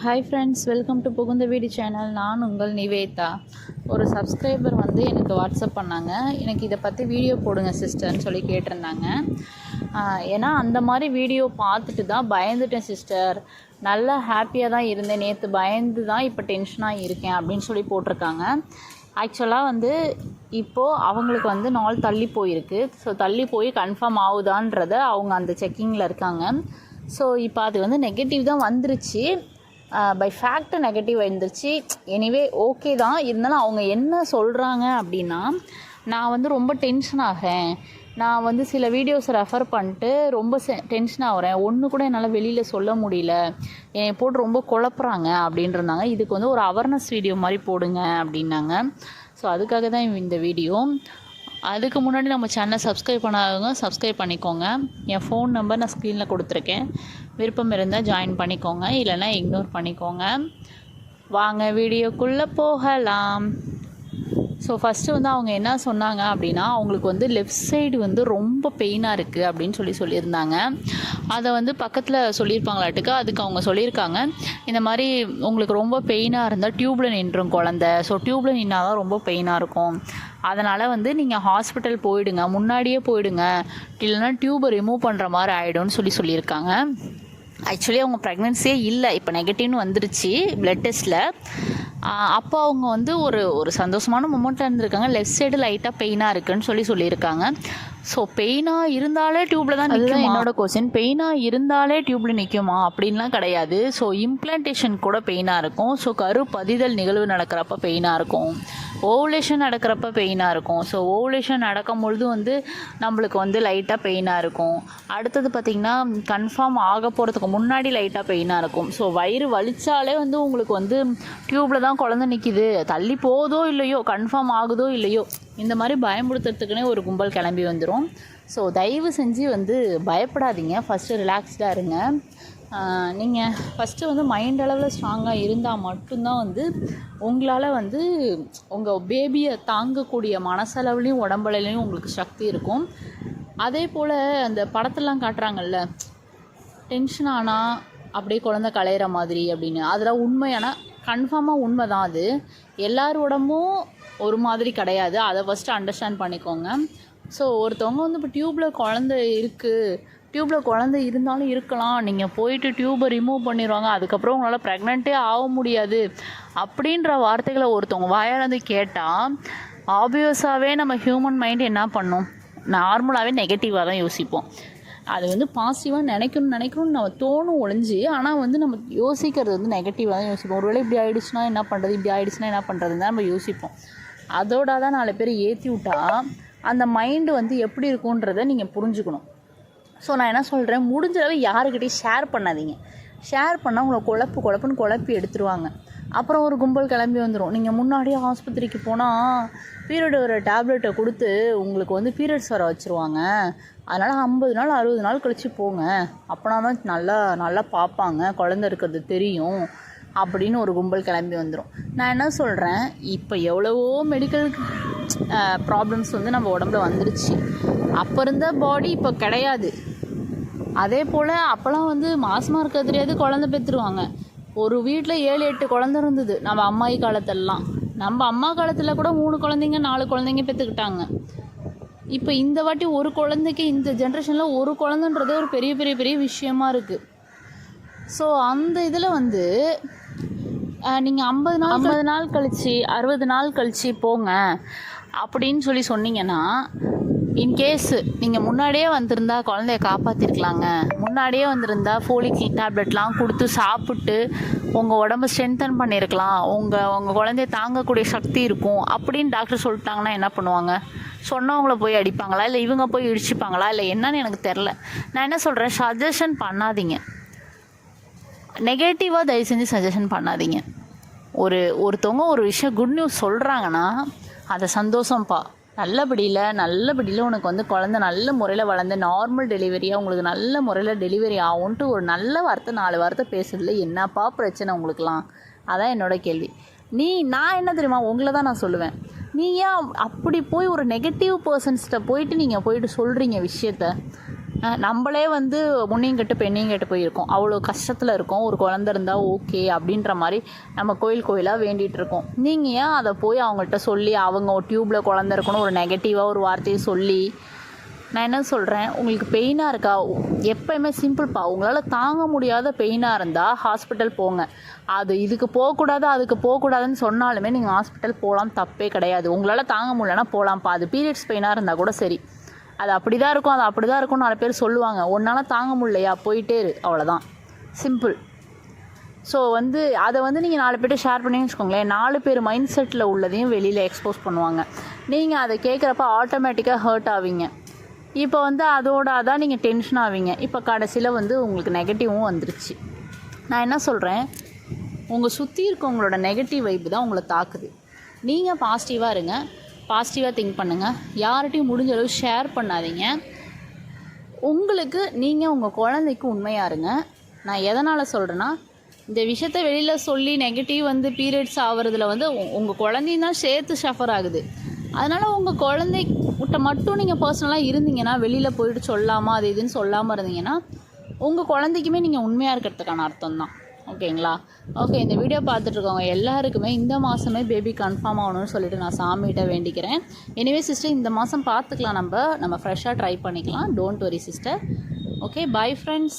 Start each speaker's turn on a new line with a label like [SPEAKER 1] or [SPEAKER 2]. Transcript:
[SPEAKER 1] Hi friends welcome to புகுந்த வீடு channel நான் உங்கள் நிவேதா. ஒரு சப்ஸ்கிரைபர் வந்து எனக்கு வாட்ஸ்அப் பண்ணாங்க. எனக்கு இதை பற்றி வீடியோ போடுங்க சிஸ்டர்னு சொல்லி கேட்டிருந்தாங்க. ஏன்னா அந்த மாதிரி வீடியோ பார்த்துட்டு தான் பயந்துட்டேன் சிஸ்டர் நல்லா ஹாப்பியாக தான் இருந்தேன். நேற்று பயந்து தான் இப்போ டென்ஷனாக இருக்கேன் அப்படின்னு சொல்லி போட்டிருக்காங்க. ஆக்சுவலாக வந்து இப்போது அவங்களுக்கு வந்து நாள் தள்ளி போயிருக்கு. ஸோ தள்ளி போய் கன்ஃபார்ம் ஆகுதான்றத அவங்க அந்த செக்கிங்கில் இருக்காங்க. ஸோ இப்போ அது வந்து நெகட்டிவ் தான் வந்துருச்சு. பை ஃபேக்ட் நெகட்டிவ் இருந்துச்சு எனிவே ஓகே தான். இருந்தாலும் அவங்க என்ன சொல்கிறாங்க அப்படின்னா நான் வந்து ரொம்ப டென்ஷன் ஆகிறேன். நான் வந்து சில வீடியோஸ் ரெஃபர் பண்ணிட்டு ரொம்ப டென்ஷன் ஆகிறேன். ஒன்று கூட என்னால் வெளியில் சொல்ல முடியல. என்னை போட்டு ரொம்ப குழப்புறாங்க அப்படின்ட்டு இருந்தாங்க இதுக்கு வந்து ஒரு அவேர்னஸ் வீடியோ மாதிரி போடுங்க அப்படின்னாங்க. ஸோ அதுக்காக தான் இந்த வீடியோ அதுக்கு முன்னாடி நம்ம சேனலை சப்ஸ்கிரைப் பண்ணாதவங்க சப்ஸ்கிரைப் பண்ணிக்கோங்க. என் ஃபோன் நம்பர் நான் ஸ்க்ரீனில் கொடுத்துருக்கேன். விருப்பம் இருந்தால் ஜாயின் பண்ணிக்கோங்க. இல்லைன்னா இக்னோர் பண்ணிக்கோங்க. வாங்க வீடியோக்குள்ளே போகலாம். ஸோ ஃபஸ்ட்டு வந்து அவங்க என்ன சொன்னாங்க அப்படின்னா அவங்களுக்கு வந்து லெஃப்ட் சைடு வந்து ரொம்ப பெயினாக இருக்குது அப்படின்னு சொல்லி சொல்லியிருந்தாங்க. அதை வந்து பக்கத்தில் சொல்லியிருப்பாங்களாட்டுக்கு அதுக்கு அவங்க சொல்லியிருக்காங்க. இந்த மாதிரி உங்களுக்கு ரொம்ப பெயினாக இருந்தால் டியூப்பில் நின்றும் குழந்த. ஸோ டியூப்பில் நின்னால் தான் ரொம்ப பெயினாக இருக்கும். அதனால் வந்து நீங்கள் ஹாஸ்பிட்டல் போயிடுங்க. முன்னாடியே போயிடுங்க. இல்லைன்னா டியூபை ரிமூவ் பண்ணுற மாதிரி ஆகிடும்னு சொல்லி சொல்லியிருக்காங்க. ஆக்சுவலி அவங்க ப்ரெக்னென்சியே இல்லை. இப்போ நெகட்டிவ்னு வந்துருச்சு பிளட் டெஸ்ட்டில் அப்போ அவங்க வந்து ஒரு ஒரு சந்தோஷமான மொமெண்ட்டில் இருந்திருக்காங்க. லெஃப்ட் சைடு லைட்டாக பெயினாக இருக்குன்னு சொல்லி சொல்லியிருக்காங்க. ஸோ பெயினாக இருந்தாலே டியூப்பில் தான் நிற்கும் என்னோட கொஸ்டின் பெயினாக இருந்தாலே டியூப்பில் நிற்குமா அப்படின்லாம் கிடையாது. ஸோ இம்ப்ளான்டேஷன் கூட பெயினாக இருக்கும். ஸோ கரு பதிதல் நிகழ்வு நடக்கிறப்ப பெயினாக இருக்கும். ஓவுலேஷன் நடக்கிறப்ப பெயினாக இருக்கும். ஸோ ஓவுலேஷன் நடக்கும் பொழுது வந்து நம்மளுக்கு வந்து லைட்டாக பெயினாக இருக்கும். அடுத்தது பார்த்திங்கன்னா கன்ஃபார்ம் ஆக போகிறதுக்கு முன்னாடி லைட்டாக பெயினாக இருக்கும். ஸோ வயிறு வலித்தாலே வந்து உங்களுக்கு வந்து டியூப்பில் தான் குழந்தை நிற்கிது தள்ளி போதோ இல்லையோ கன்ஃபார்ம் ஆகுதோ இல்லையோ இந்த மாதிரி பயமுறுத்துறதுக்குனே ஒரு கும்பல் கிளம்பி வந்துடும் ஸோ தயவு செஞ்சு வந்து பயப்படாதீங்க. ஃபஸ்ட்டு ரிலாக்ஸ்டாக இருங்க. நீங்கள் ஃபஸ்ட்டு வந்து மைண்ட் அளவில் ஸ்ட்ராங்காக இருந்தால் மட்டும்தான் வந்து உங்களால் வந்து உங்கள் பேபியை தாங்கக்கூடிய மனசளவுலேயும் உடம்புலையும் உங்களுக்கு சக்தி இருக்கும். அதே போல் அந்த படத்தெல்லாம் காட்டுறாங்கல்ல டென்ஷன் ஆனால் அப்படியே குழந்த கலையிற மாதிரி அப்படின்னு. அதெல்லாம் உண்மையான கன்ஃபார்மாக உண்மை தான் அது. எல்லார் உடம்பும் ஒரு மாதிரி கிடையாது. அதை ஃபஸ்ட்டு அண்டர்ஸ்டாண்ட் பண்ணிக்கோங்க. ஸோ ஒருத்தவங்க வந்து இப்போ டியூப்பில் குழந்த இருக்குது டியூப்பில் குழந்தை இருந்தாலும் இருக்கலாம். நீங்கள் போயிட்டு டியூப்பை ரிமூவ் பண்ணிடுவாங்க. அதுக்கப்புறம் உங்களால் ப்ரெக்னென்ட்டே ஆக முடியாது. அப்படின்ற வார்த்தைகளை ஒருத்தவங்க வாயாலேருந்து கேட்டால் ஆப்வியஸாகவே நம்ம ஹியூமன் மைண்ட் என்ன பண்ணும்? நார்மலாகவே நெகட்டிவாக தான் யோசிப்போம். அது வந்து பாசிட்டிவாக நினைக்கணும் நினைக்கணும்னு நம்ம தோணும் ஒழிஞ்சு ஆனால் வந்து நம்ம யோசிக்கிறது வந்து நெகட்டிவாக தான் யோசிப்போம். ஒருவேளை இப்படி ஆகிடுச்சுன்னா என்ன பண்ணுறது இப்படி ஆகிடுச்சுன்னா என்ன பண்ணுறதுன்னு தான் நம்ம யோசிப்போம். அதோட தான் நாலு பேர் ஏற்றி விட்டா அந்த மைண்டு வந்து எப்படி இருக்குன்றதை நீங்கள் புரிஞ்சுக்கணும். ஸோ நான் என்ன சொல்கிறேன் முடிஞ்சளவு யாருக்கிட்டையும் ஷேர் பண்ணாதீங்க. ஷேர் பண்ணால் உங்களை குழப்பு குழப்புன்னு குழப்பி எடுத்துருவாங்க. அப்புறம் ஒரு கும்பல் கிளம்பி வந்துடும் நீங்கள் முன்னாடியே ஆஸ்பத்திரிக்கு போனால் பீரியட் வர டேப்லெட்டை கொடுத்து உங்களுக்கு வந்து பீரியட்ஸ் வர வச்சுருவாங்க. அதனால் ஐம்பது நாள் அறுபது நாள் கழித்து போங்க. அப்போனா தான் நல்லா நல்லா பார்ப்பாங்க. குழந்த இருக்கிறது தெரியும். அப்படின்னு ஒரு கும்பல் கிளம்பி வந்துடும் நான் என்ன சொல்கிறேன் இப்போ எவ்வளவோ மெடிக்கல் ப்ராப்ளம்ஸ் வந்து நம்ம உடம்புல வந்துடுச்சு அப்போ இருந்த பாடி இப்போ கிடையாது. அதே போல் அப்போல்லாம் வந்து மாசமாக இருக்க தெரியாது குழந்த பெற்றுருவாங்க. ஒரு வீட்டில் ஏழு எட்டு குழந்த இருந்தது. நம்ம அம்மாயி காலத்திலலாம். நம்ம அம்மா காலத்தில் கூட மூணு குழந்தைங்க நாலு குழந்தைங்க பெற்றுக்கிட்டாங்க. இப்போ இந்த வாட்டி ஒரு குழந்தைக்கு இந்த ஜென்ரேஷனில் ஒரு குழந்தைன்றதே ஒரு பெரிய பெரிய பெரிய விஷயமா இருக்குது ஸோ அந்த இதில் வந்து நீங்கள் ஐம்பது நாள் ஐம்பது நாள் கழிச்சு அறுபது நாள் கழிச்சு போங்க. அப்படின்னு சொல்லி சொன்னீங்கன்னா இன்கேஸ் நீங்கள் முன்னாடியே வந்திருந்தா குழந்தைய காப்பாற்றிருக்கலாங்க முன்னாடியே வந்திருந்தா ஃபோலிக் டேப்லெட்லாம் கொடுத்து சாப்பிட்டு உங்கள் உடம்ப ஸ்ட்ரென்தன் பண்ணியிருக்கலாம் உங்கள் உங்கள் குழந்தைய தாங்கக்கூடிய சக்தி இருக்கும் அப்படின்னு டாக்டர் சொல்லிட்டாங்கன்னா என்ன பண்ணுவாங்க? சொன்னவங்கள போய் அடிப்பாங்களா? இல்லை இவங்க போய் இடிச்சுப்பாங்களா? இல்லை என்னன்னு எனக்கு தெரில நான் என்ன சொல்கிறேன் சஜஷன் பண்ணாதீங்க. நெகட்டிவாக தயவு செஞ்சு சஜஷன் பண்ணாதீங்க. ஒரு ஒருத்தவங்க ஒரு விஷயம் குட் நியூஸ் சொல்கிறாங்கன்னா அதை சந்தோஷம்ப்பா நல்லபடியில் நல்லபடியில் உனக்கு வந்து குழந்த நல்ல முறையில் வளர்ந்து நார்மல் டெலிவரியாக உங்களுக்கு நல்ல முறையில் டெலிவரி ஆகும்ன்ட்டு ஒரு நல்ல வார்த்தை நாலு வார்த்தை பேசுறதுல என்னப்பா பிரச்சனை உங்களுக்குலாம் அதான் என்னோட கேள்வி. நீ நான் என்ன தெரியுமா? உங்களை தான் நான் சொல்லுவேன். நீ ஏன் அப்படி போய் ஒரு நெகட்டிவ் பர்சன்ஸ்கிட்ட போயிட்டு நீங்கள் போயிட்டு சொல்கிறீங்க விஷயத்த? நம்மளே வந்து முன்னையும் கெட்டு பெண்ணையும் கெட்டு போயிருக்கோம். அவ்வளோ கஷ்டத்தில் இருக்கோம். ஒரு குழந்த இருந்தால் ஓகே அப்படின்ற மாதிரி நம்ம கோயில் கோயிலாக வேண்டிகிட்டு இருக்கோம். நீங்கள் ஏன் அதை போய் அவங்கள்ட்ட சொல்லி அவங்க டியூப்பில் குழந்த இருக்கணும் ஒரு நெகட்டிவாக ஒரு வார்த்தையை சொல்லி நான் என்ன சொல்கிறேன் உங்களுக்கு பெயினாக இருக்கா? எப்பயுமே சிம்பிள்ப்பா உங்களால் தாங்க முடியாத பெயினாக இருந்தால் ஹாஸ்பிட்டல் போங்க. அது இதுக்கு போகக்கூடாது அதுக்கு போகக்கூடாதுன்னு சொன்னாலுமே நீங்கள் ஹாஸ்பிட்டல் போகலாம் தப்பே கிடையாது. உங்களால் தாங்க முடியலன்னா போகலாம்ப்பா அது பீரியட்ஸ் பெயினாக இருந்தால் கூட சரி. அது அப்படி தான் இருக்கும் அது அப்படி தான் இருக்கும் நாலு பேர் சொல்லுவாங்க. ஒன்றால் தாங்க முடியலையா? போயிட்டே இரு. அவ்வளோதான் சிம்பிள் ஸோ வந்து அதை வந்து நீங்கள் நாலு பேர்ட்ட ஷேர் பண்ணி வச்சுக்கோங்களேன் நாலு பேர் மைண்ட் செட்டில் உள்ளதையும் வெளியில் எக்ஸ்போஸ் பண்ணுவாங்க. நீங்கள் அதை கேட்குறப்ப ஆட்டோமேட்டிக்காக ஹர்ட் ஆவீங்க. இப்போ வந்து அதோட அதான் நீங்கள் டென்ஷன் ஆவீங்க. இப்போ கடைசியில் வந்து உங்களுக்கு நெகட்டிவும் வந்துருச்சு. நான் என்ன சொல்கிறேன் உங்கள் சுற்றி இருக்கவங்களோட நெகட்டிவ் வைப்பு தான் உங்களை தாக்குது. நீங்கள் பாசிட்டிவாக இருங்க. பாசிட்டிவாக திங்க் பண்ணுங்கள் யார்கிட்டையும் முடிஞ்ச அளவு ஷேர் பண்ணாதீங்க. உங்களுக்கு நீங்கள் உங்கள் குழந்தைக்கு உண்மையாக இருங்க. நான் எதனால் சொல்கிறேன்னா இந்த விஷயத்த வெளியில் சொல்லி நெகட்டிவ் வந்து பீரியட்ஸ் ஆகிறதுல வந்து உங்கள் குழந்தையும் தான் சேர்த்து சஃபர் ஆகுது. அதனால் உங்கள் குழந்தை குழந்தைகிட்ட மட்டும் நீங்கள் பர்சனலாக இருந்தீங்கன்னா வெளியில் போயிட்டு சொல்லாமல் அது இதுன்னு சொல்லாமல் இருந்தீங்கன்னா உங்கள் குழந்தைக்குமே நீங்கள் உண்மையாக இருக்கிறதுக்கான அர்த்தம் தான் ஓகேங்களா? ஓகே இந்த வீடியோ பார்த்துட்ருக்கவங்க எல்லாருக்குமே இந்த மாதமே பேபி கன்ஃபார்ம் ஆகணும்னு சொல்லிட்டு நான் சாமிகிட்ட வேண்டிக்கிறேன். எனிவே சிஸ்டர் இந்த மாதம் பார்த்துக்கலாம் நம்ம. நம்ம ஃப்ரெஷ்ஷாக ட்ரை பண்ணிக்கலாம். Don't worry sister okay bye friends